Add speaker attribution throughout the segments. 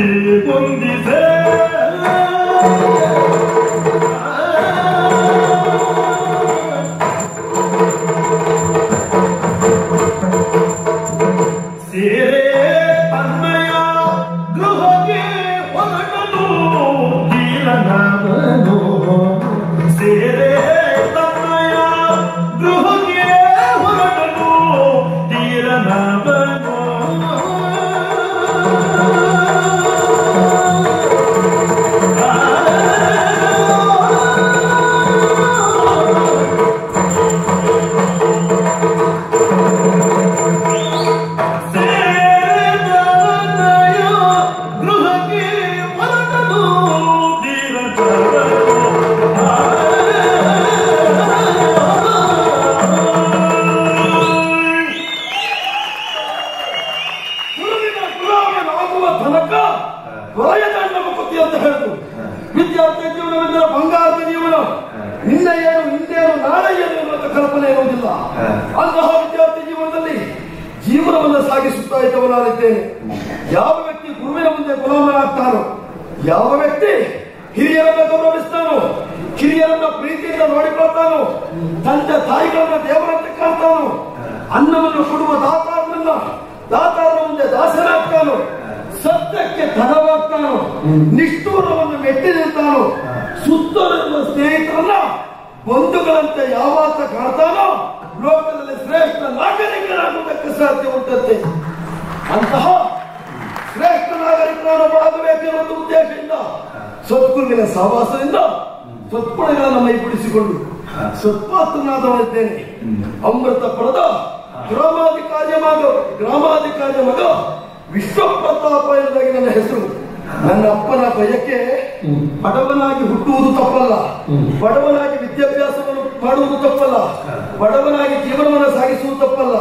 Speaker 1: 时光的飞。Sire Padma ಬಂಗಾರದ ಜೀವನ ನಿನ್ನ ಏನು ಹಿಂದೇನು ನಾಳೆ ಏನು ಕಲ್ಪನೆ ಇರುವುದಿಲ್ಲ ಅಂತಹ ಜೀವನವನ್ನು ಸಾಗಿಸುತ್ತಾ ಇದ್ದವನಾಗಿದ್ದೇನೆ. ಯಾವ ವ್ಯಕ್ತಿ ಗುರುವಿನ ಮುಂದೆ ಗುಲಾಮನಾಗ್ತಾನೋ, ಯಾವ ವ್ಯಕ್ತಿ ಹಿರಿಯರನ್ನ ಗೌರವಿಸ್ತಾನೋ ಹಿರಿಯರನ್ನ ಪ್ರೀತಿಯಿಂದ ನೋಡಿಕೊಳ್ತಾನೋ ತಂದೆ ತಾಯಿಗಳನ್ನ ದೇವರಂತೆ ಕಾಣ್ತಾನೋ, ಅನ್ನವನ್ನು ಕೊಡುವ ದಾತಾರನನ್ನ ದಾತಾರನ ಮುಂದೆ ದಾಸನಾಗ್ತಾನೋ, ಸತ್ಯಕ್ಕೆ ತಡವಾಗ್ತಾನೋ ನಿಷ್ಠೂರವನ್ನು ಮೆಟ್ಟಿ ನಿಲ್ತಾನೋ ಸುತ್ತಲಿರುವ ಸ್ನೇಹಿತರನ್ನ ಬಂಧುಗಳಂತೆ ಯಾವಾಗ ಕಾಣ್ತಾನೋ ನಾಗರಿಕರಾಗಬೇಕೆನ್ನುವ ಒಂದು ಉದ್ದೇಶದಿಂದ ಸದ್ಗುರುವಿನ ಸಹವಾಸದಿಂದ ಸತ್ಗುಣಗಳನ್ನು ಮೈಗೂಡಿಸಿಕೊಂಡು ಸತ್ಪಾತ್ರನಾದವನಿದ್ದೇನೆ. ಅಮೃತ ಪಡೆದ ಗ್ರಾಮಾಧಿಕಾರಿಯ ಮಗ ಗ್ರಾಮಾಧಿಕಾರಿಯ ಮಗ ವಿಶ್ವಪ್ರತಾಪ ಎಂದಾಗಿ ನನ್ನ ಹೆಸರು. ನನ್ನ ಅಪ್ಪನ ಭಯಕ್ಕೆ ಬಡವನಾಗಿ ಹುಟ್ಟುವುದು ತಪ್ಪಲ್ಲ. ಬಡವನಾಗಿ ವಿದ್ಯಾಭ್ಯಾಸವನ್ನು ಮಾಡುವುದು ತಪ್ಪಲ್ಲ. ಬಡವನಾಗಿ ಜೀವನವನ್ನು ಸಾಗಿಸುವುದು ತಪ್ಪಲ್ಲ.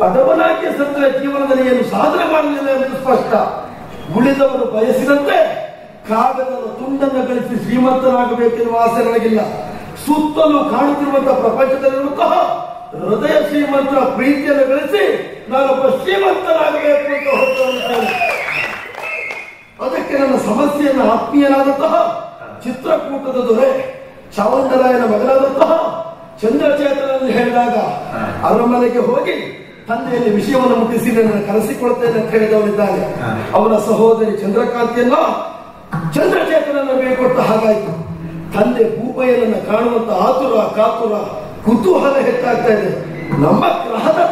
Speaker 1: ಬಡವನಾಗಿ ಸತ್ತರೆ ಜೀವನದಲ್ಲಿ ಏನು ಸಾಧನೆ ಮಾಡಲಿಲ್ಲ ಎಂದು ಸ್ಪಷ್ಟ. ಉಳಿದವರು ಬಯಸಿದಂತೆ ಕಾಗದದ ತುಂಡನ್ನು ಗಳಿಸಿ ಶ್ರೀಮಂತನಾಗಬೇಕೆನ್ನುವ ಆಸೆ ನನಗಿಲ್ಲ. ಸುತ್ತಲೂ ಕಾಣುತ್ತಿರುವಂತಹ ಪ್ರಪಂಚದಲ್ಲಿರುವಂತಹ ಹೃದಯ ಶ್ರೀಮಂತರ ಪ್ರೀತಿಯನ್ನು ಗಳಿಸಿ ನಾನೊಬ್ಬ ಶ್ರೀಮಂತನಾಗಬೇಕು ಅಂತ ಅದಕ್ಕೆ ನನ್ನ ಸಮಸ್ಯೆಯನ್ನು ಆತ್ಮೀಯನಾದಂತಹ ಚಿತ್ರಕೂಟದ ದೊರೆ ಚಾವಂಡರಾಯನ ಮಗನಾದಂತಹ ಚಂದ್ರಚೇತನಲ್ಲಿ ಹೇಳಿದಾಗ ಅರಮನೆಗೆ ಹೋಗಿ ತಂದೆಯಲ್ಲಿ ವಿಷಯವನ್ನು ಮುಟ್ಟಿಸಿ ನನ್ನ ಕರೆಸಿಕೊಳ್ತೇನೆ ಅಂತ ಹೇಳಿದವನಿದ್ದಾನೆ ಅವನ ಸಹೋದರಿ ಚಂದ್ರಕಾಂತಿಯನ್ನ ಚಂದ್ರಚೇತನನ್ನು ಬೇಕೊಟ್ಟ ಹಾಗಾಯ್ತು. ತಂದೆ ಭೂಪಯ್ಯನನ್ನು ಕಾಣುವಂತ ಆತುರ ಕಾತುರ ಕುತೂಹಲ ಹೆಚ್ಚಾಗ್ತಾ ಇದೆ. ನಮ್ಮ ಗ್ರಹದತ್ತ